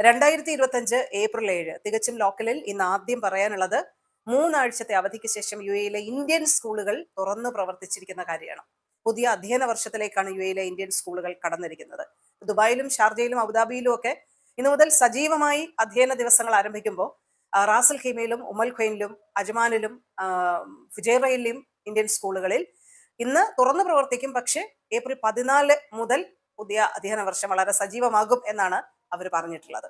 രണ്ടായിരത്തി ഇരുപത്തഞ്ച് ഏപ്രിൽ ഏഴ്. തികച്ചും ലോക്കലിൽ ഇന്ന് ആദ്യം പറയാനുള്ളത് മൂന്നാഴ്ചത്തെ അവധിക്ക് ശേഷം യു എയിലെ ഇന്ത്യൻ സ്കൂളുകൾ തുറന്നു പ്രവർത്തിച്ചിരിക്കുന്ന കാര്യമാണ്. പുതിയ അധ്യയന വർഷത്തിലേക്കാണ് യു എയിലെ ഇന്ത്യൻ സ്കൂളുകൾ കടന്നിരിക്കുന്നത്. ദുബായിലും ഷാർജയിലും അബുദാബിയിലും ഒക്കെ ഇന്നു മുതൽ സജീവമായി അധ്യയന ദിവസങ്ങൾ ആരംഭിക്കുമ്പോൾ റാസൽ ഖീമയിലും ഉമൽ ഖൈനിലും അജ്മാനിലും ഫുജേറയിലും ഇന്ത്യൻ സ്കൂളുകളിൽ ഇന്ന് തുറന്നു പ്രവർത്തിക്കും. പക്ഷേ ഏപ്രിൽ പതിനാല് മുതൽ പുതിയ അധ്യയന വർഷം വളരെ സജീവമാകും എന്നാണ് അവർ പറഞ്ഞിട്ടുള്ളത്.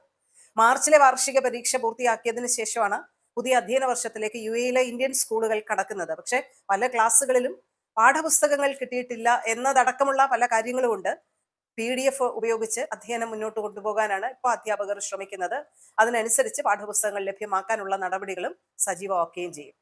മാർച്ചിലെ വാർഷിക പരീക്ഷ പൂർത്തിയാക്കിയതിനു ശേഷമാണ് പുതിയ അധ്യയന വർഷത്തിലേക്ക് യു എയിലെ ഇന്ത്യൻ സ്കൂളുകൾ കടക്കുന്നത്. പക്ഷെ പല ക്ലാസ്സുകളിലും പാഠപുസ്തകങ്ങൾ കിട്ടിയിട്ടില്ല എന്നതടക്കമുള്ള പല കാര്യങ്ങളും ഉണ്ട് പി ഡി എഫ് ഉപയോഗിച്ച് അധ്യയനം മുന്നോട്ട് കൊണ്ടുപോകാനാണ് ഇപ്പോൾ അധ്യാപകർ ശ്രമിക്കുന്നത്. അതിനനുസരിച്ച് പാഠപുസ്തകങ്ങൾ ലഭ്യമാക്കാനുള്ള നടപടികളും സജീവമാക്കുകയും ചെയ്യും.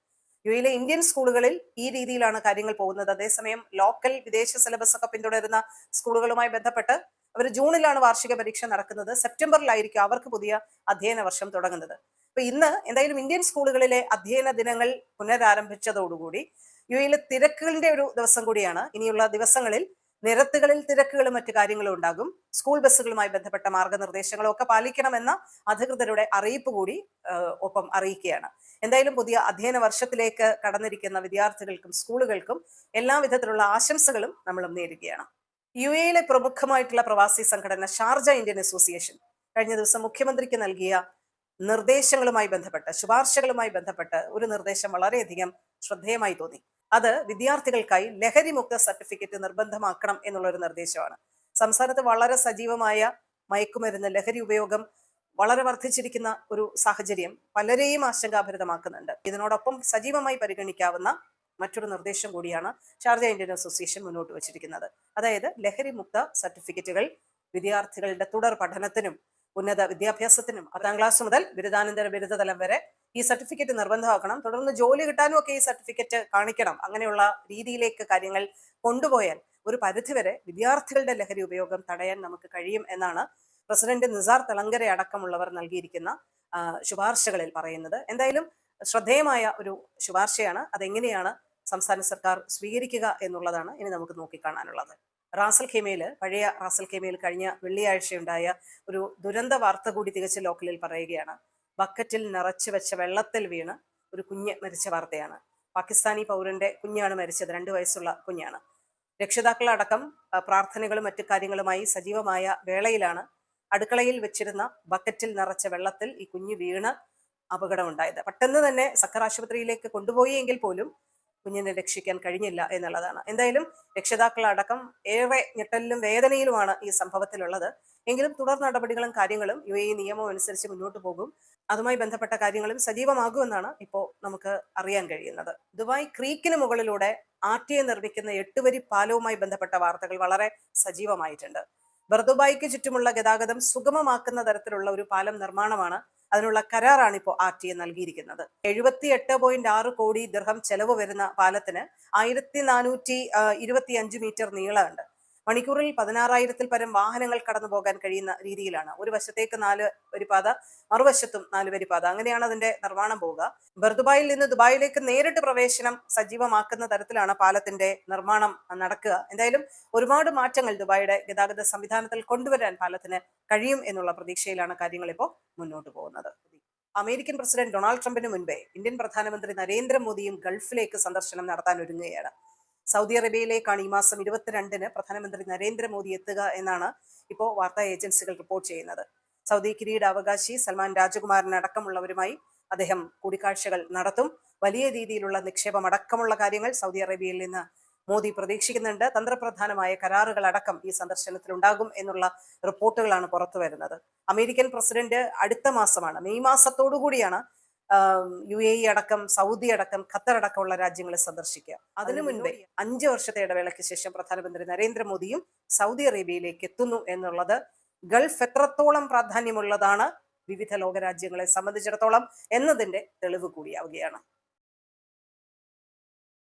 യു എയിലെ ഇന്ത്യൻ സ്കൂളുകളിൽ ഈ രീതിയിലാണ് കാര്യങ്ങൾ പോകുന്നത്. അതേസമയം ലോക്കൽ വിദേശ സിലബസ് ഒക്കെ പിന്തുടരുന്ന സ്കൂളുകളുമായി ബന്ധപ്പെട്ട് അവർ ജൂണിലാണ് വാർഷിക പരീക്ഷ നടക്കുന്നത്. സെപ്റ്റംബറിലായിരിക്കും അവർക്ക് പുതിയ അധ്യയന വർഷം തുടങ്ങുന്നത്. അപ്പൊ ഇന്ന് എന്തായാലും ഇന്ത്യൻ സ്കൂളുകളിലെ അധ്യയന ദിനങ്ങൾ പുനരാരംഭിച്ചതോടുകൂടി യു എയിലെ തിരക്കുകളുടെ ഒരു ദിവസം കൂടിയാണ്. ഇനിയുള്ള ദിവസങ്ങളിൽ നിരത്തുകളിൽ തിരക്കുകളും മറ്റു കാര്യങ്ങളും ഉണ്ടാകും. സ്കൂൾ ബസ്സുകളുമായി ബന്ധപ്പെട്ട മാർഗനിർദ്ദേശങ്ങളും ഒക്കെ പാലിക്കണമെന്ന അധികൃതരുടെ അറിയിപ്പ് കൂടി ഒപ്പം അറിയിക്കുകയാണ്. എന്തായാലും പുതിയ അധ്യയന വർഷത്തിലേക്ക് കടന്നിരിക്കുന്ന വിദ്യാർത്ഥികൾക്കും സ്കൂളുകൾക്കും എല്ലാ വിധത്തിലുള്ള ആശംസകളും നമ്മളും നേരുകയാണ്. യു എയിലെ പ്രമുഖമായിട്ടുള്ള പ്രവാസി സംഘടന ഷാർജ ഇന്ത്യൻ അസോസിയേഷൻ കഴിഞ്ഞ ദിവസം മുഖ്യമന്ത്രിക്ക് നൽകിയ നിർദ്ദേശങ്ങളുമായി ബന്ധപ്പെട്ട് ശുപാർശകളുമായി ബന്ധപ്പെട്ട് ഒരു നിർദ്ദേശം വളരെയധികം ശ്രദ്ധേയമായി തോന്നി. അത് വിദ്യാർത്ഥികൾക്കായി ലഹരിമുക്ത സർട്ടിഫിക്കറ്റ് നിർബന്ധമാക്കണം എന്നുള്ള ഒരു നിർദ്ദേശമാണ്. സംസ്ഥാനത്ത് വളരെ സജീവമായ മയക്കുമരുന്ന് ലഹരി ഉപയോഗം വളരെ വർദ്ധിച്ചിരിക്കുന്ന ഒരു സാഹചര്യം പലരെയും ആശങ്കാഭരിതമാക്കുന്നുണ്ട്. ഇതിനോടൊപ്പം സജീവമായി പരിഗണിക്കാവുന്ന മറ്റൊരു നിർദ്ദേശം കൂടിയാണ് ഷാർജ ഇന്ത്യൻ അസോസിയേഷൻ മുന്നോട്ട് വച്ചിരിക്കുന്നത്. അതായത് ലഹരി മുക്ത സർട്ടിഫിക്കറ്റുകൾ വിദ്യാർത്ഥികളുടെ തുടർ പഠനത്തിനും ഉന്നത വിദ്യാഭ്യാസത്തിനും പത്താം ക്ലാസ് മുതൽ ബിരുദാനന്തര ബിരുദതലം വരെ ഈ സർട്ടിഫിക്കറ്റ് നിർബന്ധമാക്കണം. തുടർന്ന് ജോലി കിട്ടാനും ഒക്കെ ഈ സർട്ടിഫിക്കറ്റ് കാണിക്കണം. അങ്ങനെയുള്ള രീതിയിലേക്ക് കാര്യങ്ങൾ കൊണ്ടുപോയാൽ ഒരു പരിധിവരെ വിദ്യാർത്ഥികളുടെ ലഹരി ഉപയോഗം തടയാൻ നമുക്ക് കഴിയും എന്നാണ് പ്രസിഡന്റ് നിസാർ തലങ്കര അടക്കമുള്ളവർ നൽകിയിരിക്കുന്ന ശുപാർശകളിൽ പറയുന്നത്. എന്തായാലും ശ്രദ്ധേയമായ ഒരു ശുപാർശയാണ്. അതെങ്ങനെയാണ് സംസ്ഥാന സർക്കാർ സ്വീകരിക്കുക എന്നുള്ളതാണ് ഇനി നമുക്ക് നോക്കിക്കാണാനുള്ളത്. റാസൽ ഖേമയിൽ പഴയ റാസൽ ഖേമയിൽ കഴിഞ്ഞ വെള്ളിയാഴ്ചയുണ്ടായ ഒരു ദുരന്ത വാർത്ത കൂടി തികച്ച ലോക്കലിൽ പറയുകയാണ്. ബക്കറ്റിൽ നിറച്ചു വെച്ച വെള്ളത്തിൽ വീണ് ഒരു കുഞ്ഞ് മരിച്ച വാർത്തയാണ്. പാകിസ്ഥാനി പൗരന്റെ കുഞ്ഞാണ് മരിച്ചത്. രണ്ട് വയസ്സുള്ള കുഞ്ഞാണ്. രക്ഷിതാക്കളടക്കം പ്രാർത്ഥനകളും മറ്റു കാര്യങ്ങളുമായി സജീവമായ വേളയിലാണ് അടുക്കളയിൽ വെച്ചിരുന്ന ബക്കറ്റിൽ നിറച്ച വെള്ളത്തിൽ ഈ കുഞ്ഞ് വീണ് അപകടമുണ്ടായത്. പെട്ടെന്ന് തന്നെ സക്കർ ആശുപത്രിയിലേക്ക് കൊണ്ടുപോയി എങ്കിൽ പോലും കുഞ്ഞിനെ രക്ഷിക്കാൻ കഴിഞ്ഞില്ല എന്നുള്ളതാണ്. എന്തായാലും രക്ഷിതാക്കളടക്കം ഏറെ ഞെട്ടലിലും വേദനയിലുമാണ് ഈ സംഭവത്തിലുള്ളത്. എങ്കിലും തുടർ നടപടികളും കാര്യങ്ങളും യു എ നിയമം അനുസരിച്ച് മുന്നോട്ട് പോകും. അതുമായി ബന്ധപ്പെട്ട കാര്യങ്ങളും സജീവമാകുമെന്നാണ് ഇപ്പോൾ നമുക്ക് അറിയാൻ കഴിയുന്നത്. ദുബായ് ക്രീക്കിന് മുകളിലൂടെ എ നിർമ്മിക്കുന്ന എട്ടുവരി പാലവുമായി ബന്ധപ്പെട്ട വാർത്തകൾ വളരെ സജീവമായിട്ടുണ്ട്. ബർദുബായിക്ക് ചുറ്റുമുള്ള ഗതാഗതം സുഗമമാക്കുന്ന തരത്തിലുള്ള ഒരു പാലം നിർമ്മാണമാണ് അതിനുള്ള കരാറാണ് ഇപ്പോൾ ആർ ടി എ നൽകിയിരിക്കുന്നത്. എഴുപത്തി എട്ട് പോയിന്റ് ആറ് കോടി ദൃഹം ചെലവ് വരുന്ന പാലത്തിന് ആയിരത്തി നാനൂറ്റി ഇരുപത്തി അഞ്ച് മീറ്റർ നീളമുണ്ട്. മണിക്കൂറിൽ പതിനാറായിരത്തിൽ പരം വാഹനങ്ങൾ കടന്നു പോകാൻ കഴിയുന്ന രീതിയിലാണ്. ഒരു വശത്തേക്ക് നാല് വരിപാത മറുവശത്തും നാല് വരിപാത. അങ്ങനെയാണ് അതിന്റെ നിർമ്മാണം പോവുക. ബർദുബായിൽ നിന്ന് ദുബായിലേക്ക് നേരിട്ട് പ്രവേശനം സജീവമാക്കുന്ന തരത്തിലാണ് പാലത്തിന്റെ നിർമ്മാണം നടക്കുക. എന്തായാലും ഒരുപാട് മാറ്റങ്ങൾ ദുബായിയുടെ ഗതാഗത സംവിധാനത്തിൽ കൊണ്ടുവരാൻ പാലത്തിന് കഴിയും എന്നുള്ള പ്രതീക്ഷയിലാണ് കാര്യങ്ങൾ ഇപ്പോൾ മുന്നോട്ട് പോകുന്നത്. അമേരിക്കൻ പ്രസിഡന്റ് ഡൊണാൾഡ് ട്രംപിന് മുൻപേ ഇന്ത്യൻ പ്രധാനമന്ത്രി നരേന്ദ്രമോദിയും ഗൾഫിലേക്ക് സന്ദർശനം നടത്താൻ ഒരുങ്ങുകയാണ്. സൗദി അറേബ്യയിലേക്കാണ് ഈ മാസം ഇരുപത്തിരണ്ടിന് പ്രധാനമന്ത്രി നരേന്ദ്രമോദി എത്തുക എന്നാണ് ഇപ്പോൾ വാർത്താ ഏജൻസികൾ റിപ്പോർട്ട് ചെയ്യുന്നത്. സൗദി കിരീടാവകാശി സൽമാൻ രാജകുമാരൻ അടക്കമുള്ളവരുമായി അദ്ദേഹം കൂടിക്കാഴ്ചകൾ നടത്തും. വലിയ രീതിയിലുള്ള നിക്ഷേപം അടക്കമുള്ള കാര്യങ്ങൾ സൗദി അറേബ്യയിൽ നിന്ന് മോദി പ്രതീക്ഷിക്കുന്നുണ്ട്. തന്ത്രപ്രധാനമായ കരാറുകൾ അടക്കം ഈ സന്ദർശനത്തിൽ ഉണ്ടാകും എന്നുള്ള റിപ്പോർട്ടുകളാണ് പുറത്തു വരുന്നത് അമേരിക്കൻ പ്രസിഡന്റ് അടുത്ത മാസമാണ് മെയ് മാസത്തോടു കൂടിയാണ് യു എ ഇ അടക്കം സൗദി അടക്കം ഖത്തർ അടക്കമുള്ള രാജ്യങ്ങളെ സന്ദർശിക്കുക. അതിനു മുൻപേ അഞ്ച് വർഷത്തെ ഇടവേളയ്ക്ക് ശേഷം പ്രധാനമന്ത്രി നരേന്ദ്രമോദിയും സൗദി അറേബ്യയിലേക്ക് എത്തുന്നു എന്നുള്ളത് ഗൾഫ് എത്രത്തോളം പ്രാധാന്യമുള്ളതാണ് വിവിധ ലോകരാജ്യങ്ങളെ സംബന്ധിച്ചിടത്തോളം എന്നതിന്റെ തെളിവ് കൂടിയാവുകയാണ്.